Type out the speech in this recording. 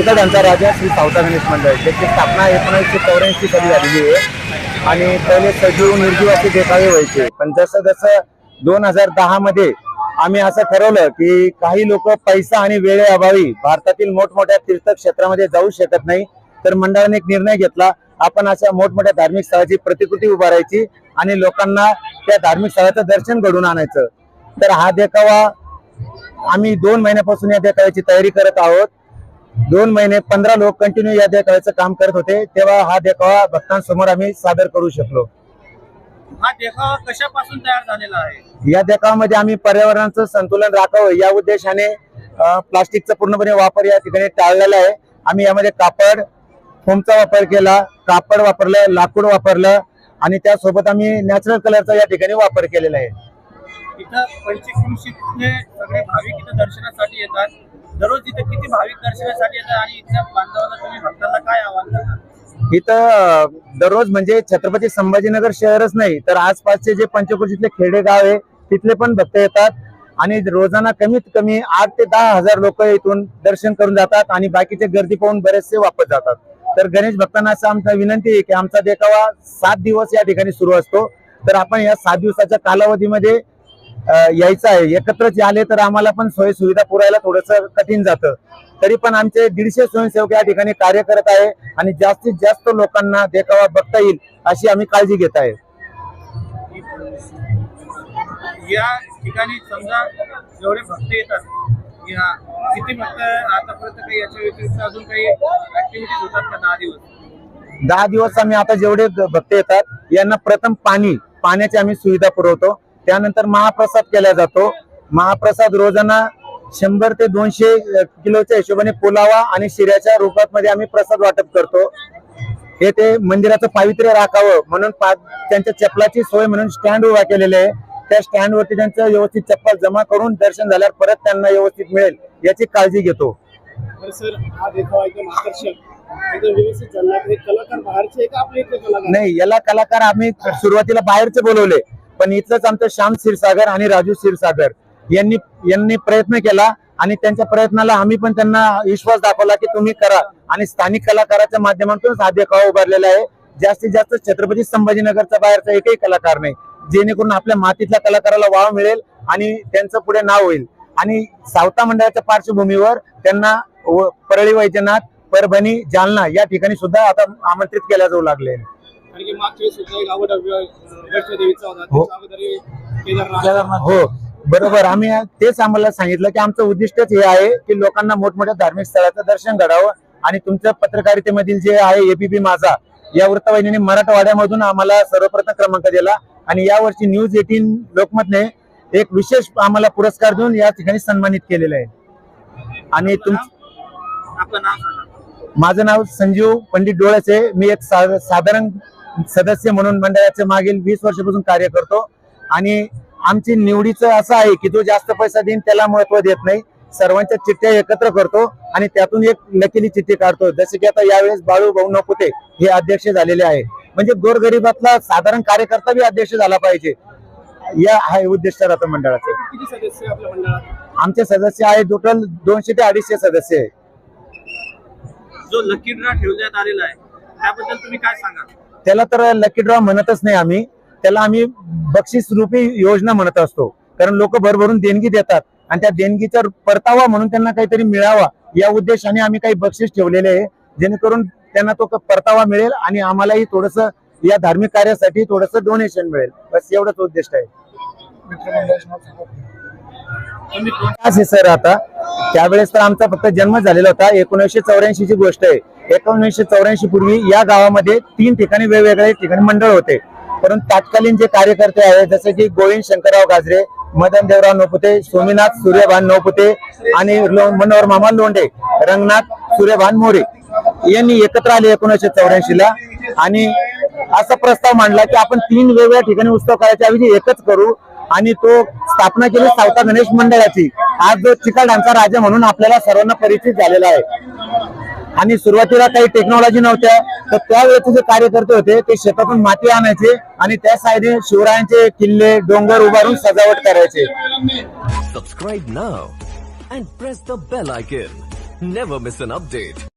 चिकटांचा राजा श्री सावता गणेश मंडळ ज्याची स्थापना एकोणीसशे चौऱ्याऐंशी साली झालेली आहे. आणि पहिले सजीव निर्जीव असे देखावे व्हायचे. पण जसं जसं दोन हजार दहा मध्ये आम्ही असं ठरवलं की काही लोक पैसा आणि वेळेअभावी भारतातील मोठमोठ्या तीर्थक्षेत्रामध्ये जाऊ शकत नाही तर मंडळाने एक निर्णय घेतला. आपण अशा मोठमोठ्या धार्मिक स्थळाची प्रतिकृती उभारायची आणि लोकांना त्या धार्मिक स्थळाचं दर्शन घडून आणायचं. तर हा देखावा आम्ही दोन महिन्यापासून या देखाव्याची तयारी करत आहोत. दोन महिने पंधरा लोक कंटिन्यू या देखाव्याचं काम करत होते तेव्हा हा देखावा भक्तांसमोर आम्ही सादर करू शकलो. हा देखावा कशापासून तयार झालेला आहे? या देखावामध्ये आम्ही पर्यावरणाचं संतुलन राखावं या उद्देशाने प्लास्टिकचा पूर्णपणे वापर या ठिकाणी टाळलेला आहे. आम्ही यामध्ये कापड फोमचा वापर केला कापड वापरलं लाकूड वापरलं आणि त्यासोबत आम्ही नॅचरल कलरचा या ठिकाणी वापर केलेला आहे. इथं पंचक्रोशीतले सगळे भाविक इथं दर्शनासाठी येतात. दररोज इथे किती भाविक दर्शनासाठी येतात आणि इथल्या बांधवांना तुम्ही भक्तांना काय आव्हान करणार इथं दररोज म्हणजे छत्रपती संभाजीनगर शहरच नाही तर आसपासचे जे पंचक्रोशीतले खेडेगाव आहे तिथले पण भक्त येतात. आणि रोजाना कमीत कमी आठ ते दहा हजार लोक इथून दर्शन करून जातात आणि बाकीचे गर्दी पाहून बरेचसे वापस जातात. तर गणेश भक्तांना असं आमचा विनंती आहे की आमचा देखावा सात दिवस या ठिकाणी सुरू असतो. तर आपण या सात दिवसाच्या कालावधीमध्ये यायचं आहे. एकत्रच आले तर आम्हाला पण सोयी सुविधा पुरायला थोडस कठीण जातं. तरी पण आमचे दीडशे स्वयंसेवक या ठिकाणी कार्य करत आहे आणि जास्तीत जास्त लोकांना देखावा बघता येईल अशी आम्ही काळजी घेत आहे. या ठिकाणी समजा जेवढे भक्त येतात किती भक्त आतापर्यंत काही याच्या व्यतिरिक्त अजून काही ऍक्टिव्हिटीज होतात का दहा दिवस? दहा दिवस आम्ही आता जेवढे भक्त येतात यांना प्रथम पाणी पाण्याची आम्ही सुविधा पुरवतो. त्यानंतर महाप्रसाद केला जातो. महाप्रसाद रोजाना शंभर ते दोनशे किलोच्या हिशोबाने पुलावा आणि शिऱ्याच्या रूपात मध्ये आम्ही प्रसाद वाटप करतो. हे ते मंदिराचं पावित्र्य राखावं म्हणून त्यांच्या चप्पलाची सोय म्हणून स्टँड उभा केलेले आहे. त्या स्टँड वरती त्यांचं व्यवस्थित चप्पल जमा करून दर्शन झाल्यावर परत त्यांना व्यवस्थित मिळेल याची काळजी घेतो. नाही याला कलाकार आम्ही सुरुवातीला बाहेरचे बोलवले. पण इथलंच आमचं श्याम क्षीरसागर आणि राजू क्षीरसागर यांनी यांनी प्रयत्न केला आणि त्यांच्या प्रयत्नाला आम्ही पण त्यांना विश्वास दाखवला की तुम्ही करा. आणि स्थानिक कलाकाराच्या माध्यमातून हा देखावा उभारलेला आहे. जास्तीत जास्त छत्रपती संभाजीनगरचा बाहेरचा एकही कलाकार नाही. जेणेकरून आपल्या मातीतल्या कलाकाराला वाव मिळेल आणि त्यांचं पुढे नाव होईल. आणि सावता मंडळाच्या पार्श्वभूमीवर त्यांना व- परळी वैजनाथ परभणी जालना या ठिकाणी सुद्धा आता आमंत्रित केल्या जाऊ लागले. कारण की मागच्या वेळेस सुद्धा एक आवड वैष्णोदेवीचा होता. हो. त्याच्या अगोदर केदारनाथ. हो बरोबर. आम्ही तेच आम्हाला सांगितलं की आमचं उद्दिष्टच हे आहे की लोकांना मोठमोठ्या धार्मिक स्थळाचं दर्शन घडावं आणि तुमच्या पत्रकारितेमधील जे आहे एबीपी माझा या वृत्तवाहिनीने मराठवाड्यामधून आम्हाला सर्वप्रथम क्रमांक दिला आणि यावर्षी न्यूज एटीन लोकमतने एक विशेष आम्हाला पुरस्कार देऊन या ठिकाणी सन्मानित केलेलं आहे. आणि तुम आपलं नाव सांगा. माझं नाव संजीव पंडित डोळसे. मी एक साधारण सदस्य म्हणून मंडळाचे मागील वीस वर्षापासून कार्य करतो. आणि आमची निवडीचं असं आहे की जो जास्त पैसा देईन त्याला महत्त्व देत नाही. सर्वांच्या चिठ्ठ्या एकत्र करतो आणि त्यातून एक लकीली चिठ्ठी काढतो. जसे की आता यावेळेस बाळू भाऊ नपुते हे अध्यक्ष झालेले आहे. म्हणजे गोरगरिबातला साधारण कार्यकर्ता बी अध्यक्ष झाला पाहिजे. या आहे उद्दिष्ट राहतं मंडळाचं. आमचे सदस्य आहे टोटल दोनशे ते अडीचशे सदस्य आहे. जो लकी ड्रा ठेवण्यात आलेला आहे त्याबद्दल तुम्ही काय सांगा त्याला तर लकी ड्रॉ म्हणतच नाही आम्ही. त्याला आम्ही बक्षीस रूपी योजना म्हणत असतो. कारण लोक भरभरून देणगी देतात आणि त्या देणगीचा परतावा म्हणून त्यांना काहीतरी मिळावा या उद्देशाने आम्ही काही बक्षीस ठेवलेले आहे. जेणेकरून त्यांना तो परतावा मिळेल आणि आम्हालाही थोडस या धार्मिक कार्यासाठी थोडस डोनेशन मिळेल. बस एवढंच उद्दिष्ट आहे. आहे सर आता. त्यावेळेस तर आमचा फक्त जन्म झालेला होता. एकोणीसशे चौऱ्याऐंशी ची गोष्ट आहे. एकोणीसशे चौऱ्याऐंशी पूर्वी या गावामध्ये तीन ठिकाणी वेगवेगळे ठिकाणी मंडळ होते. परंतु तत्कालीन जे कार्यकर्ते आहेत जसे की गोविंद शंकरराव गाजरे मदन देवराव नोपुते सोमीनाथ सूर्यभान नोपुते आणि मनोहर मामा लोंढे रंगनाथ सूर्यभान मोरे यांनी एकत्र आले एकोणीसशे चौऱ्याऐंशी ला. आणि असा प्रस्ताव मांडला की आपण तीन वेगवेगळ्या ठिकाणी उत्सव करायच्या ऐवजी एकच करू. आणि तो स्थापना केली सावता गणेश मंडळाची. आज जो चिकाडांचा राजा म्हणून आपल्याला सर्वांना परिचित झालेला आहे. आणि सुरुवातीला काही टेक्नॉलॉजी नव्हत्या तर त्यावेळेचे जे कार्यकर्ते होते ते शेतातून माती आणायचे आणि त्या साईडने शिवरायांचे किल्ले डोंगर उभारून सजावट करायचे. Subscribe now and press the bell icon never miss an update